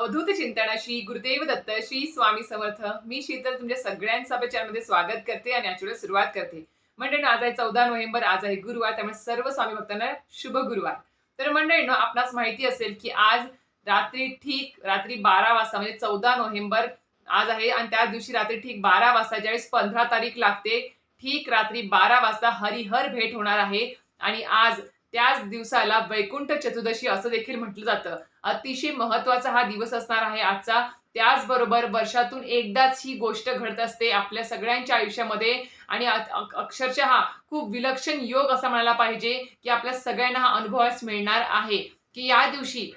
अवधूत चिंतन श्री गुरुदेव दत्त श्री स्वामी समर्थ. मी शीतल तुमच्या सगळ्यांचा प्रचारमध्ये स्वागत करते आणि आजची सुरुवात करते. मंडळी आज आहे चौदा नोव्हेंबर आज आहे गुरुवार त्यामुळे सर्व स्वामी भक्तांना शुभ गुरुवार. तर मंडळीनं आपणास माहिती असेल की आज रात्री ठीक रात्री बारा वाजता म्हणजे चौदा नोव्हेंबर आज आहे आणि त्या दिवशी रात्री ठीक बारा वाजता ज्यावेळेस पंधरा तारीख लागते ठीक रात्री बारा वाजता हरिहर भेट होणार आहे. आणि आज त्याच दिवसाला वैकुंठ चतुर्दशी असं देखील म्हटलं जातं. अतिशय महत्त्वाचा हा दिवस असणार आहे आजचा. त्याचबरोबर वर्षातून एकदाच ही गोष्ट घडत असते आपल्या सगळ्यांच्या आयुष्यामध्ये. आणि अक्षरशः हा खूप विलक्षण योग असा म्हणायला पाहिजे की आपल्या सगळ्यांना हा अनुभवास मिळणार आहे. की या दिवशी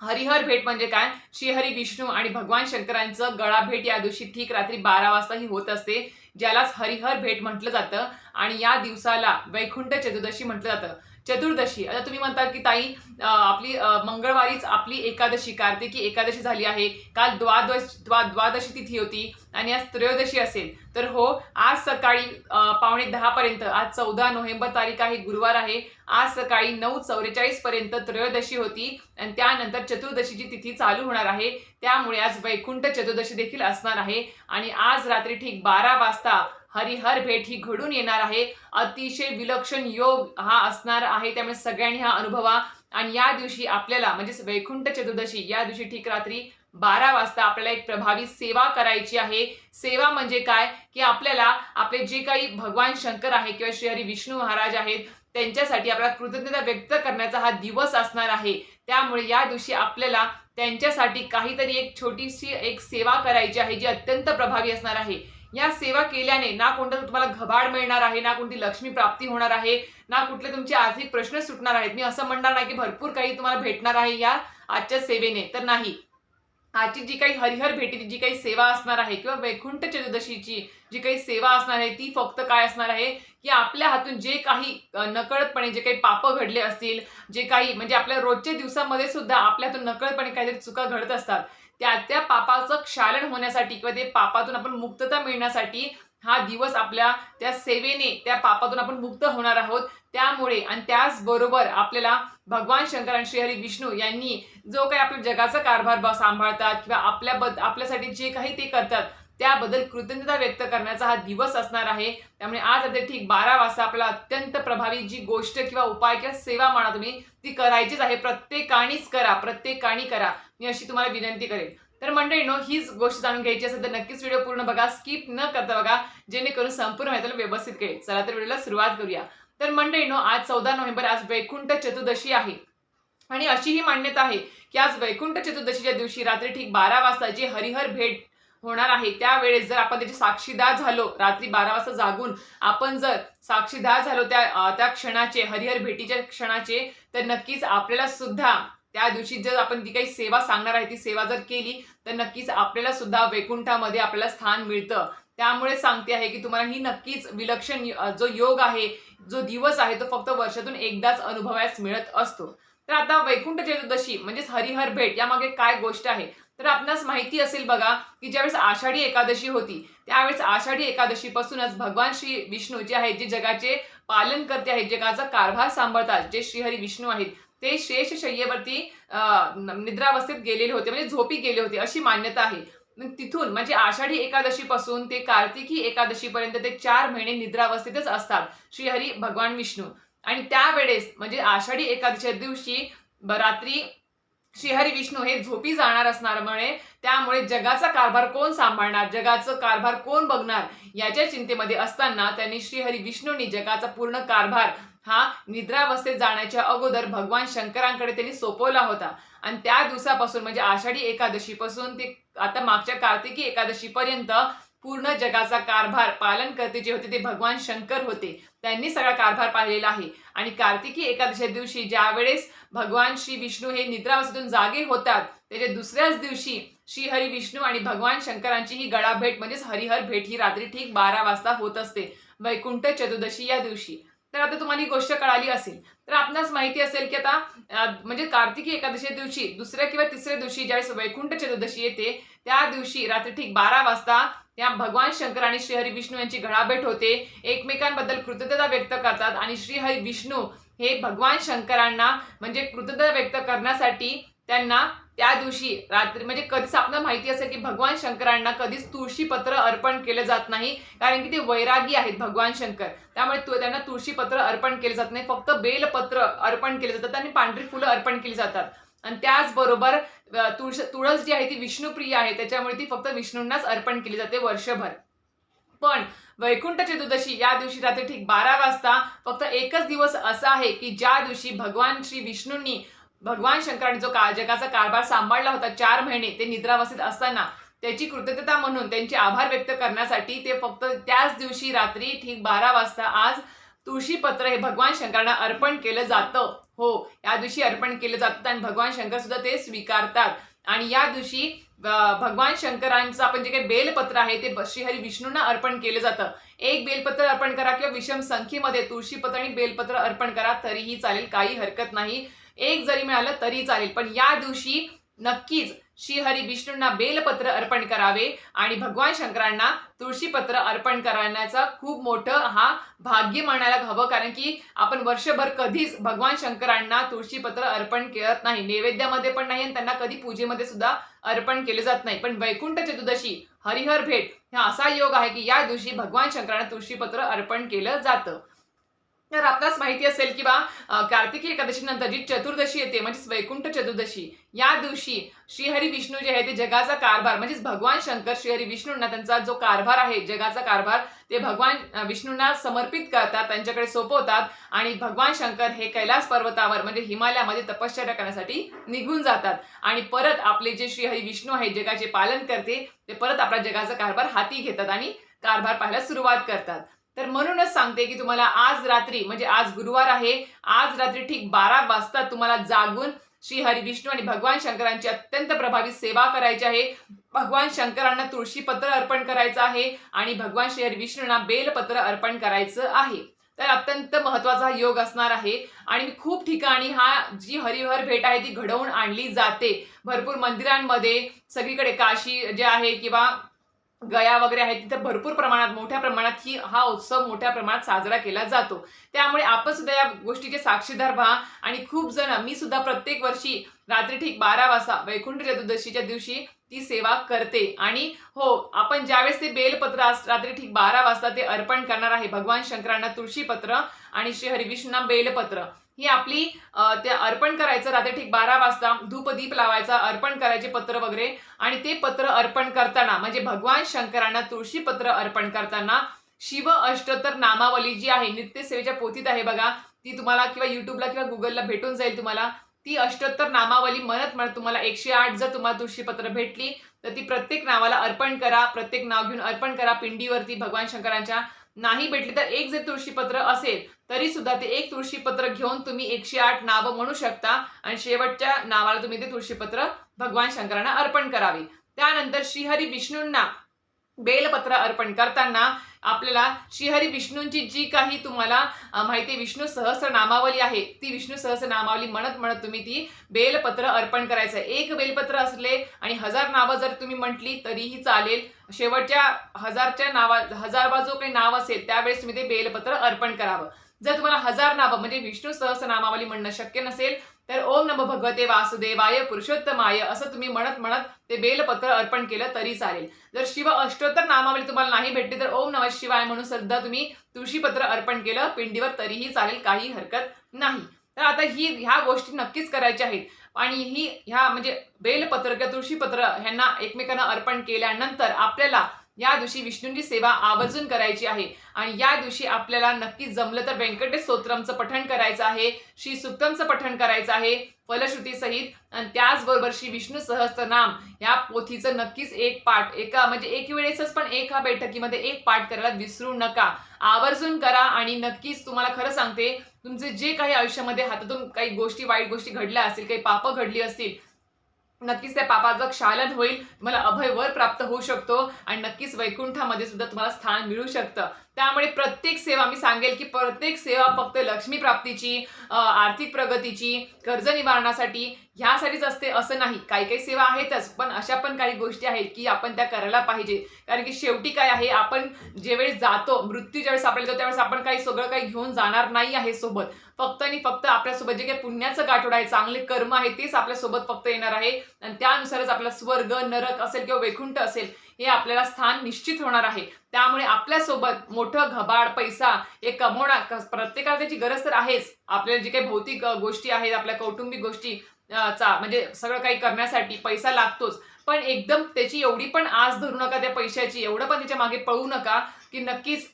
हरिहर भेट म्हणजे काय? श्रीहरी विष्णू आणि भगवान शंकरांचं गळा भेट या दिवशी ठीक रात्री बारा वाजता ही होत असते ज्यालाच हरिहर भेट म्हटलं जातं. आणि या दिवसाला वैकुंठ चतुर्दशी म्हटलं जातं. चतुर्दशी. आता तुम्ही म्हणता की ताई आपली मंगळवारीच आपली एकादशी कार्तिकी एकादशी झाली आहे. काल द्वादश द्वा द्वादशी तिथी होती आणि आज त्रयोदशी असेल. तर हो आज सकाळी पावणे दहापर्यंत आज चौदा नोव्हेंबर तारीख आहे गुरुवार आहे. आज सकाळी नऊ चौवेचाळीस पर्यंत त्रयोदशी होती आणि त्यानंतर चतुर्दशीची तिथी चालू होणार आहे. त्यामुळे आज वैकुंठ चतुर्दशी देखील असणार आहे. आणि आज रात्री ठीक बारा वाजता हरिहर भेट ही घडून येणार आहे. अतिशय विलक्षण योग हा असणार आहे. त्यामुळे सगळ्यांनी हा अनुभवा आणि या दिवशी आपल्याला म्हणजे वैकुंठ चतुर्दशी या दिवशी ठीक रात्री बारा वाजता आपल्याला एक प्रभावी सेवा करायची आहे. सेवा म्हणजे काय? की आपल्याला आपले जे काही भगवान शंकर आहे किंवा श्रीहरी विष्णू महाराज आहेत त्यांच्यासाठी आपल्याला कृतज्ञता व्यक्त करण्याचा हा दिवस असणार आहे. त्यामुळे या दिवशी आपल्याला त्यांच्यासाठी काहीतरी एक छोटीशी एक सेवा करायची आहे जी अत्यंत प्रभावी असणार आहे. या सेवा केल्याने ना कोणता तुम्हाला घबाड मिळणार आहे ना कोणती लक्ष्मी प्राप्ती होणार आहे ना कुठले तुमचे आर्थिक प्रश्न सुटणार आहेत. मी असं म्हणणार नाही की भरपूर काही तुम्हाला भेटणार आहे या आजच्या सेवेने तर नाही. आजची जी काही हरिहर भेटीची जी काही सेवा असणार आहे किंवा वैकुंठ चतुर्दशीची जी काही सेवा असणार आहे ती फक्त काय असणार आहे? की आपल्या हातून जे काही नकळतपणे जे काही पाप घडले असतील जे काही म्हणजे आपल्या रोजच्या दिवसामध्ये सुद्धा आपल्या हातून नकळतपणे काहीतरी चुका घडत असतात त्या त्या पापाचं क्षालन होण्यासाठी किंवा ते पापातून आपण मुक्तता मिळण्यासाठी हा दिवस आपल्या त्या सेवेने त्या पापातून आपण मुक्त होणार आहोत. त्यामुळे आणि त्याचबरोबर आपल्याला भगवान शंकर आणि श्रीहरी विष्णू यांनी जो काही आपल्या जगाचा कारभार सांभाळतात किंवा आपल्या बद आपल्यासाठी जे काही ते करतात त्याबद्दल कृतज्ञता व्यक्त करण्याचा हा दिवस असणार आहे. त्यामुळे आज आता ठीक बारा वाजता आपला अत्यंत प्रभावी जी गोष्ट किंवा उपाय किंवा सेवा म्हणा तुम्ही ती करायचीच आहे. प्रत्येकानेच करा प्रत्येकाने करा. मी अशी तुम्हाला विनंती करेन. तर मंडळीनो हीच गोष्ट जाणून घ्यायची असेल तर नक्कीच व्हिडिओ पूर्ण बघा. स्किप न करता बघा जेणेकरून संपूर्ण माहिती व्यवस्थित कळेल. चला तर व्हिडिओला सुरुवात करूया. तर मंडळीनो आज चौदा नोव्हेंबर आज वैकुंठ चतुर्दशी आहे. आणि अशी ही मान्यता आहे की आज वैकुंठ चतुर्दशीच्या दिवशी रात्री ठीक बारा वाजता जी हरिहर भेट होणार आहे. त्यावेळेस जर आपण त्याची साक्षीदार झालो रात्री बारा वाजता जागून आपण जर साक्षीदार झालो त्या त्या क्षणाचे हरिहर भेटीच्या क्षणाचे तर नक्कीच आपल्याला सुद्धा त्या दिवशी जर आपण ती काही सेवा सांगणार आहे ती सेवा जर केली तर नक्कीच आपल्याला सुद्धा वैकुंठामध्ये आपल्याला स्थान मिळतं. त्यामुळे सांगते आहे की तुम्हाला ही नक्कीच विलक्षण जो योग आहे जो दिवस आहे तो फक्त वर्षातून एकदाच अनुभवायस मिळत असतो. तर आता वैकुंठ चतुर्दशी म्हणजेच हरिहर भेट यामागे काय गोष्ट आहे? तर आपणास माहिती असेल बघा की ज्यावेळेस आषाढी एकादशी होती त्यावेळेस आषाढी एकादशीपासूनच भगवान श्री विष्णू जे आहेत जे जगाचे पालन करते आहेत जगाचा कारभार सांभाळतात जे श्रीहरी विष्णू आहेत ते शेष शय्येवरती निद्रावस्थेत गेलेले होते म्हणजे झोपी गेले होते अशी मान्यता आहे. तिथून म्हणजे आषाढी एकादशीपासून ते कार्तिकी एकादशीपर्यंत ते चार महिने निद्रावस्थेतच असतात श्रीहरी भगवान विष्णू. आणि त्यावेळेस म्हणजे आषाढी एकादशीच्या दिवशी रात्री श्रीहरी विष्णू हे झोपी जाणार असणारमुळे त्यामुळे जगाचा कारभार कोण सांभाळणार? जगाचं कारभार कोण बघणार? याच्या चिंतेमध्ये असताना त्यांनी श्रीहरी विष्णूंनी जगाचा पूर्ण कारभार हा निद्रावस्थेत जाण्याच्या अगोदर भगवान शंकरांकडे त्यांनी सोपवला होता. आणि त्या दिवसापासून म्हणजे आषाढी एकादशीपासून ते आता मागच्या कार्तिकी एकादशीपर्यंत पूर्ण जगाचा कारभार पालन करते जे होते ते भगवान शंकर होते. त्यांनी सगळा कारभार पाहिलेला आहे. आणि कार्तिकी एकादशी दिवशी ज्यावेळेस भगवान श्री विष्णू हे निद्रावस्थेतून जागे होतात त्याच्या दुसऱ्याच दिवशी श्री हरी विष्णू आणि भगवान शंकरांची ही गळा भेट म्हणजेच हरिहर भेट ही रात्री ठीक बारा वाजता होत असते वैकुंठ चतुर्दशी या दिवशी. तर आता तुम्हाला ही गोष्ट कळाली असेल. तर आपणास माहिती असेल की आता म्हणजे कार्तिकी एकादशी दिवशी दुसऱ्या किंवा तिसऱ्या दिवशी ज्यावेळेस वैकुंठ चतुर्दशी येते त्या दिवशी रात्री ठीक बारा वाजता त्या भगवान शंकर आणि श्रीहरी विष्णू यांची घडाभेट होते. एकमेकांबद्दल कृतज्ञता व्यक्त करतात आणि श्रीहरी विष्णू हे भगवान शंकरांना म्हणजे कृतज्ञता व्यक्त करण्यासाठी त्यांना त्या दिवशी रात्री म्हणजे कधीच आपल्याला माहिती असेल की भगवान शंकरांना कधीच तुळशीपत्र अर्पण केलं जात नाही. कारण की ते वैरागी आहेत भगवान शंकर. त्यामुळे तु- त्यांना तुळशीपत्र अर्पण केले जात नाही. फक्त बेलपत्र अर्पण केले जातात आणि पांढरी फुलं अर्पण केली जातात. आणि त्याचबरोबर तुळस तुळस जी आहे ती विष्णुप्रिय आहे त्याच्यामुळे ती फक्त विष्णूंनाच अर्पण केली जाते वर्षभर. पण वैकुंठ चतुर्दशी या दिवशी रात्री ठीक बारा वाजता फक्त एकच दिवस असा आहे की ज्या दिवशी भगवान श्री विष्णूंनी भगवान शंकरांनी जो का जगाचा कारभार सांभाळला होता चार महिने ते निद्रावस्थित असताना त्याची कृतज्ञता म्हणून त्यांचे आभार व्यक्त करण्यासाठी ते फक्त त्याच दिवशी रात्री ठीक बारा वाजता आज तुळशीपत्र हे भगवान शंकरांना अर्पण केलं जातं. हो या दिवशी अर्पण केलं जातं आणि भगवान शंकर सुद्धा ते स्वीकारतात. आणि या दिवशी भगवान शंकरांचं आपण जे काही बेलपत्र आहे ते श्रीहरी विष्णूंना अर्पण केलं जातं. एक बेलपत्र अर्पण करा किंवा विषम संख्येमध्ये तुळशीपत्र आणि बेलपत्र अर्पण करा तरीही चालेल काही हरकत नाही. एक जरी मिळालं तरी चालेल. पण या दिवशी नक्कीच श्री हरी विष्णूंना बेलपत्र अर्पण करावे आणि भगवान शंकरांना तुळशीपत्र अर्पण करण्याचा खूप मोठं हा भाग्य मानायला हवं. कारण की आपण वर्षभर कधीच भगवान शंकरांना तुळशीपत्र अर्पण करत नाही. नैवेद्यामध्ये पण नाही आणि त्यांना कधी पूजेमध्ये सुद्धा अर्पण केले जात नाही. पण वैकुंठ चतुर्दशी हरिहर भेट हा असा योग आहे की या दिवशी भगवान शंकरांना तुळशीपत्र अर्पण केलं जातं. तर आपल्यास माहिती असेल की बा कार्तिकी एकादशी नंतर जी चतुर्दशी येते म्हणजेच वैकुंठ चतुर्दशी या दिवशी श्रीहरी विष्णू जे आहे ते जगाचा कारभार म्हणजेच भगवान शंकर श्रीहरी विष्णूंना त्यांचा जो कारभार आहे जगाचा कारभार ते भगवान विष्णूंना समर्पित करतात त्यांच्याकडे सोपवतात आणि भगवान शंकर हे कैलास पर्वतावर म्हणजे हिमालयामध्ये तपश्चर्या करण्यासाठी निघून जातात. आणि परत आपले जे श्रीहरी विष्णू आहेत जगाचे पालन करते ते परत आपला जगाचा कारभार हाती घेतात आणि कारभार पाहायला सुरुवात करतात. तर म्हणूनच सांगते की तुम्हाला आज रात्री म्हणजे आज गुरुवार आहे आज रात्री ठीक बारा वाजता तुम्हाला जागून श्री हरिविष्णू आणि भगवान शंकरांची अत्यंत प्रभावी सेवा करायची आहे. भगवान शंकरांना तुळशीपत्र अर्पण करायचं आहे आणि भगवान श्री हरिविष्णूंना बेलपत्र अर्पण करायचं आहे. तर अत्यंत महत्त्वाचा हा योग असणार आहे. आणि खूप ठिकाणी हा जी हरिहर भेट आहे ती घडवून आणली जाते. भरपूर मंदिरांमध्ये सगळीकडे काशी जे आहे किंवा गया वगैरे आहेत तिथे भरपूर प्रमाणात मोठ्या प्रमाणात ही हा उत्सव मोठ्या प्रमाणात साजरा केला जातो. त्यामुळे आपण सुद्धा या गोष्टीचे साक्षीदार व्हा आणि खूप जण मी सुद्धा प्रत्येक वर्षी रात्री ठीक बारा वाजता वैकुंठ चतुर्दशीच्या दिवशी ती सेवा करते. आणि हो आपण ज्यावेळेस ते बेलपत्र रात्री ठीक बारा वाजता ते अर्पण करणार आहे भगवान शंकरांना तुळशीपत्र आणि श्री हरिविष्णूंना बेलपत्र. ही आपली त्या ते अर्पण करायचं रात्री ठीक बारा वाजता धूप दीप लावायचा अर्पण करायचे पत्र वगैरे. आणि ते पत्र अर्पण करताना म्हणजे भगवान शंकरांना तुळशी पत्र अर्पण करताना शिव अष्टोत्तर नामावली जी आहे नित्यसेवेच्या पोथीत आहे बघा ती तुम्हाला किंवा युट्यूबला किंवा गुगलला भेटून जाईल तुम्हाला. ती अष्टोत्तर नामावली म्हणत म्हणत तुम्हाला एकशे आठ जर तुम्हाला तुळशीपत्र भेटली तर ती प्रत्येक नावाला अर्पण करा प्रत्येक नाव घेऊन अर्पण करा पिंडीवरती भगवान शंकरांच्या. नाही भेटली तर एक जर तुळशीपत्र असेल तरी सुद्धा ते एक तुळशीपत्र घेऊन तुम्ही एकशे आठ नावं म्हणू शकता. आणि शेवटच्या नावाला तुम्ही ते तुळशीपत्र भगवान शंकरांना अर्पण करावे. त्यानंतर श्रीहरी विष्णूंना बेलपत्र अर्पण करताना आपल्याला श्रीहरी विष्णूंची जी काही तुम्हाला माहिती विष्णू सहस्र नामावली आहे ती विष्णू सहस्र नामावली म्हणत म्हणत तुम्ही ती बेलपत्र अर्पण करायचं एक बेलपत्र असले आणि हजार नावं जर तुम्ही म्हटली तरीही चालेल. शेवटच्या हजारच्या नावा हजारवा जो काही नाव असेल त्यावेळेस तुम्ही ते बेलपत्र अर्पण करावं. जर तुम्हाला हजार नावं म्हणजे विष्णू सहस्र नामावली म्हणणं शक्य नसेल तर ओम नम भगवते वासुदेवाय पुरुषोत्तमाय असं तुम्ही म्हणत म्हणत ते बेलपत्र अर्पण केलं तरी चालेल. जर शिव अष्टोत्तर नामावली तुम्हाला नाही भेटली तर ओम नम शिवाय म्हणून सुद्धा तुम्ही तुळशीपत्र अर्पण केलं पिंडीवर तरीही चालेल काही हरकत नाही. तर आता ही ह्या गोष्टी नक्कीच करायच्या आहेत. आणि ही ह्या म्हणजे बेलपत्र किंवा तुळशीपत्र ह्यांना एकमेकांना अर्पण केल्यानंतर आपल्याला या दिवशी विष्णूंची सेवा आवर्जून करायची आहे. आणि या दिवशी आपल्याला नक्की जमलं तर व्यंकटेश स्तोत्रमचं पठण करायचं आहे श्री सुक्तमचं पठण करायचं आहे फलश्रुती सहित. आणि त्याचबरोबर श्री विष्णू सहस्त्रनाम या पोथीचं नक्कीच एक पाठ एका म्हणजे एक वेळेसच पण एका बैठकीमध्ये एक पाठ करायला विसरू नका. आवर्जून करा आणि नक्कीच तुम्हाला खरं सांगते तुमचे जे काही आयुष्यामध्ये हातातून काही गोष्टी वाईट गोष्टी घडल्या असतील काही पापं घडली असतील नक्कीच त्या पापाचं क्षालन होईल. तुम्हाला अभय वर प्राप्त होऊ शकतो. आणि नक्कीच वैकुंठामध्ये सुद्धा तुम्हाला स्थान मिळू शकतं. त्यामुळे प्रत्येक सेवा मी सांगेल की प्रत्येक सेवा फक्त लक्ष्मी प्राप्तीची आर्थिक प्रगतीची कर्ज निवारणासाठी ह्यासाठीच असते असं नाही. काही काही सेवा आहेतच पण अशा पण काही गोष्टी आहेत की आपण त्या करायला पाहिजे. कारण की शेवटी काय आहे आपण ज्यावेळेस जातो मृत्यू ज्यावेळेस आपल्याला येतो त्यावेळेस आपण काही सगळं काही घेऊन जाणार नाही आहे सोबत. फक्त आणि फक्त आपल्यासोबत जे काही पुण्याचं गाठोड आहे चांगले कर्म आहे तेच आपल्यासोबत फक्त येणार आहे. आणि त्यानुसारच आपला स्वर्ग नरक असेल किंवा वैकुंठ असेल हे आपल्याला स्थान निश्चित होणार आहे. त्यामुळे आपल्यासोबत मोठं घबाड पैसा हे कमवणार प्रत्येकाला त्याची गरज तर आहेच. आपल्याला जे काही भौतिक गोष्टी आहेत आपल्या कौटुंबिक गोष्टी चा म्हणजे सगळं काही करण्यासाठी पैसा लागतोच. पण एकदम त्याची एवढी पण आस धरू नका त्या पैशाची. एवढं पण त्याच्यामागे पळू नका की नक्कीच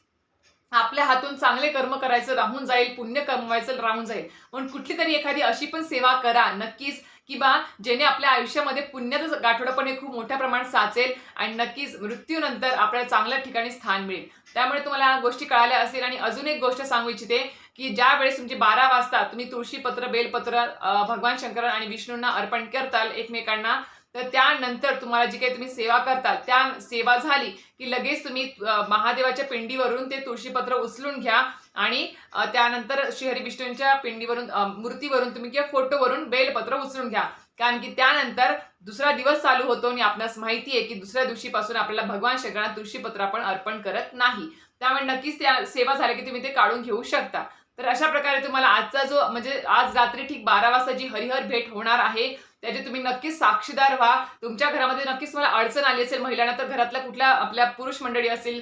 आपल्या हातून चांगले कर्म करायचं राहून जाईल पुण्य कमवायचं राहून जाईल. म्हणून कुठली तरी एखादी अशी पण सेवा करा. नक्कीच की बा जेणे आपल्या आयुष्यामध्ये पुण्याचं गाठोडं हे खूप मोठ्या प्रमाणात साचेल आणि नक्कीच मृत्यूनंतर आपल्याला चांगल्या ठिकाणी स्थान मिळेल. त्यामुळे तुम्हाला या गोष्टी कळाल्या असेल आणि अजून एक गोष्ट सांगू इच्छिते की ज्या वेळेस तुमचे बारा वाजता तुम्ही तुळशीपत्र बेलपत्र भगवान शंकर आणि विष्णूंना अर्पण करताल एकमेकांना तर त्यानंतर तुम्हाला जी काही तुम्ही सेवा करता त्या सेवा झाली की लगेच तुम्ही महादेवाच्या पिंडीवरून ते तुळशीपत्र उचलून घ्या आणि त्यानंतर श्रीहरी विष्णूंच्या पिंडीवरून मूर्तीवरून तुम्ही किंवा फोटोवरून बेलपत्र उचलून घ्या. कारण की त्यानंतर दुसरा दिवस चालू होतो आणि आपणास माहिती आहे की दुसऱ्या दिवशीपासून आपल्याला भगवान शंकरांना तुळशीपत्र आपण अर्पण करत नाही. त्यामुळे नक्कीच त्या सेवा झाल्या की तुम्ही ते काढून घेऊ शकता. तर अशा प्रकारे तुम्हाला आजचा जो म्हणजे आज रात्री ठीक बारा वाजता जी हरिहर भेट होणार आहे त्याचे तुम्ही नक्कीच साक्षीदार व्हा. तुमच्या घरामध्ये नक्कीच तुम्हाला अडचण आली असेल महिलांना तर घरातल्या कुठल्या आपल्या पुरुष मंडळी असतील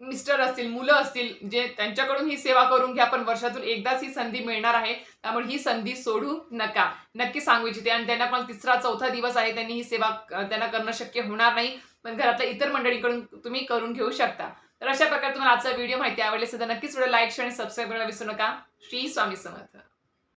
मिस्टर असतील मुलं असतील जे त्यांच्याकडून ही सेवा करून घ्या पण वर्षातून एकदाच ही संधी मिळणार आहे. त्यामुळे ही संधी सोडू नका. नक्की सांगू इच्छिते. आणि त्यांना पण तिसरा चौथा दिवस आहे त्यांनी ही सेवा त्यांना करणं शक्य होणार नाही. पण घरातल्या इतर मंडळीकडून तुम्ही करून घेऊ शकता. तर अशा प्रकारे तुम्हाला आजचा व्हिडिओ माहिती आवडली असेल तर नक्कीच व्हिडिओ लाईक शेअर आणि सबस्क्राईब करायला विसरू नका. श्री स्वामी समर्थ.